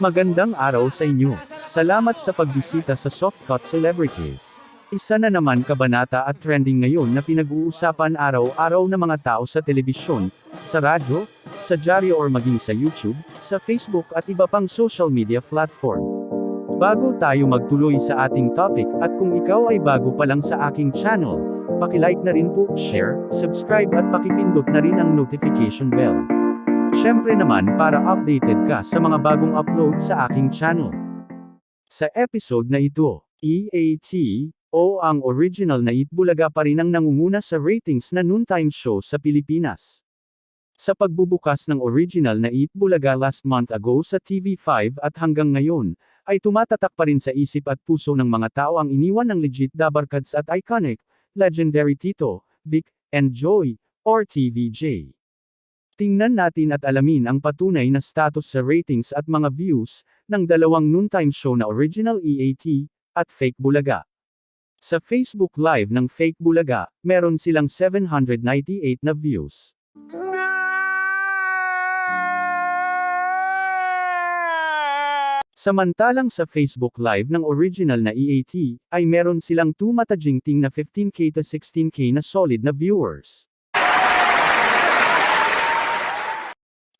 Magandang araw sa inyo. Salamat sa pagbisita sa Softcut Celebrities. Isa na naman kabanata at trending ngayon na pinag-uusapan araw-araw ng mga tao sa telebisyon, sa radyo, sa dyaryo or maging sa YouTube, sa Facebook at iba pang social media platform. Bago tayo magtuloy sa ating topic, at kung ikaw ay bago pa lang sa aking channel, pakilike na rin po, share, subscribe at pakipindot na rin ang notification bell. Syempre naman para updated ka sa mga bagong upload sa aking channel. Sa episode na ito, EAT, o ang original na Itbulaga pa rin ang nangunguna sa ratings na noontime show sa Pilipinas. Sa pagbubukas ng original na Itbulaga last month ago sa TV5 at hanggang ngayon, ay tumatatak pa rin sa isip at puso ng mga tao ang iniwan ng legit Dabarkads at iconic, legendary Tito, Vic, and Joy, or TVJ. Tingnan natin at alamin ang patunay na status sa ratings at mga views ng dalawang noontime show na original EAT at Fake Bulaga. Sa Facebook Live ng Fake Bulaga, meron silang 798 na views. Samantalang sa Facebook Live ng original na EAT, ay meron silang tumatajingting na 15k to 16k na solid na viewers.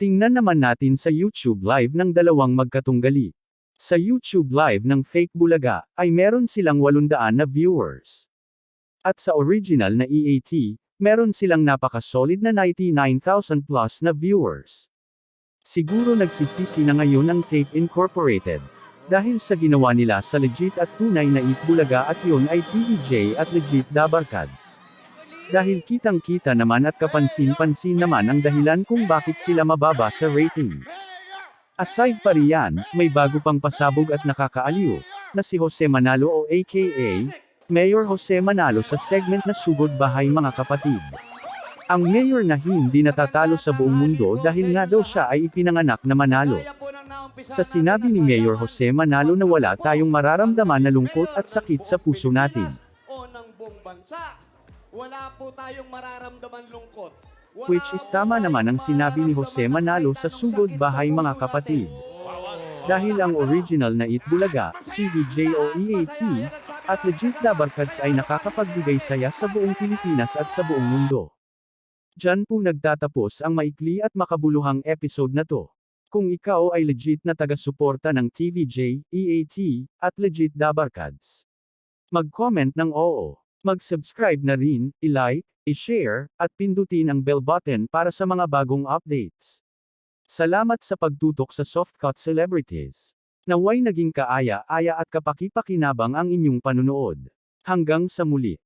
Tingnan naman natin sa YouTube Live ng dalawang magkatunggali. Sa YouTube Live ng Fake Bulaga, ay meron silang 800 na viewers. At sa original na EAT, meron silang napaka-solid na 99,000 plus na viewers. Siguro nagsisisi na ngayon ang Tape Incorporated. Dahil sa ginawa nila sa legit at tunay na Itbulaga at yun ay TVJ at legit Dabarkads. Dahil kitang-kita naman at kapansin-pansin naman ang dahilan kung bakit sila mababa sa ratings. Aside pa riyan, may bago pang pasabog at nakakaaliw, na si Jose Manalo o aka, Mayor Jose Manalo sa segment na Sugod Bahay Mga Kapatid. Ang mayor na hindi natatalo sa buong mundo dahil nga daw siya ay ipinanganak na Manalo. Sa sinabi ni Mayor Jose Manalo na wala tayong mararamdaman na lungkot at sakit sa puso natin. Wala po tayong mararamdaman lungkot. Wala Which is tama naman ang sinabi ni Jose Manalo sa Sugod Bahay Mga Kapatid. Dahil ang original na Itbulaga, TVJ o EAT, at legit Dabarkads ay nakakapagbigay saya sa buong Pilipinas at sa buong mundo. Diyan po nagtatapos ang maikli at makabuluhang episode na to. Kung ikaw ay legit na taga-suporta ng TVJ, EAT, at legit Dabarkads. Mag-comment ng oo. Mag-subscribe na rin, i-like, i-share, at pindutin ang bell button para sa mga bagong updates. Salamat sa pagtutok sa Softcut Celebrities. Naway naging kaaya-aya at kapaki-pakinabang ang inyong panunood. Hanggang sa muli.